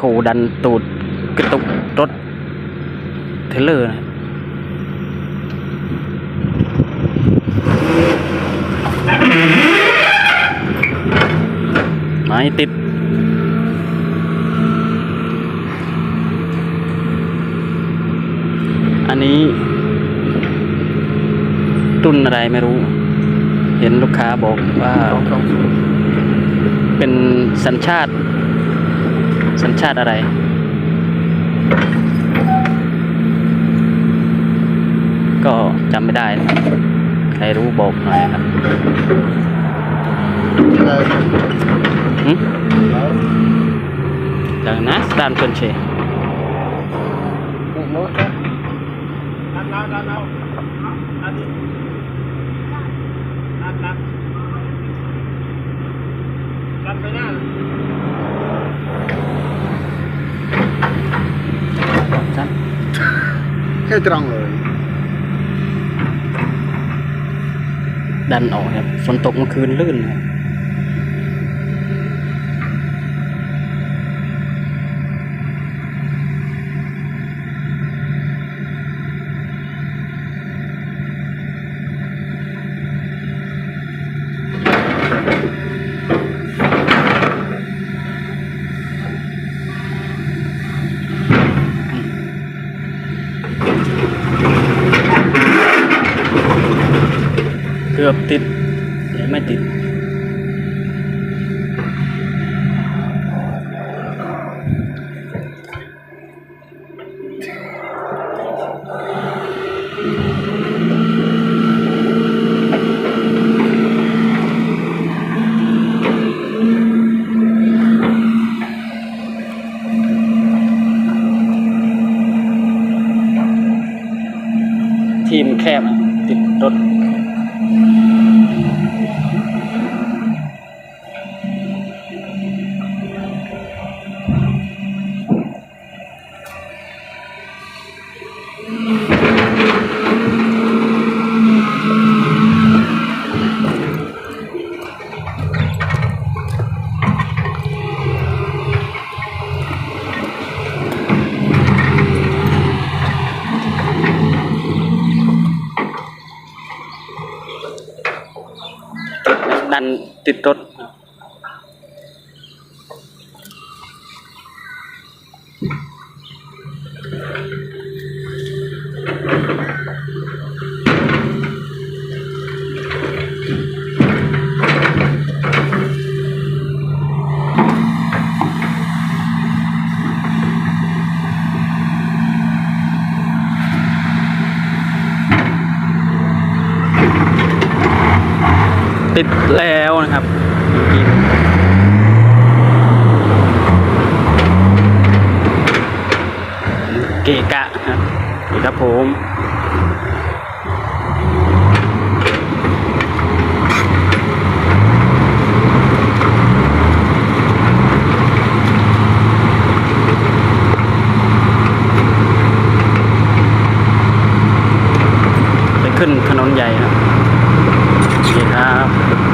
โคดันตูดกระตุกรถเทรลเลอร์นะไม้ติดอันนี้รุ่นอะไรไม่รู้ เห็นลูกค้าบอกว่า เป็นสัญชาติ สัญชาติอะไร ก็จำไม่ได้นะครับใครรู้บอกหน่อยครับหึจากนะสตานชนเชดันเอาดันเอาดันดิดันดันดันไปหน้า สั้น แค่ตรงเลยดันออกครับฝนตกเมื่อคืนลื่นนะ เกือบติดแต่ไม่ติดทีมแคบ TikTok. Mm-hmm. อะติดรถดันติดรถ ติดแล้วนะครับเกกะครันี่ครับผมไปขึ้นถนนใหญ่ครับ Thank you.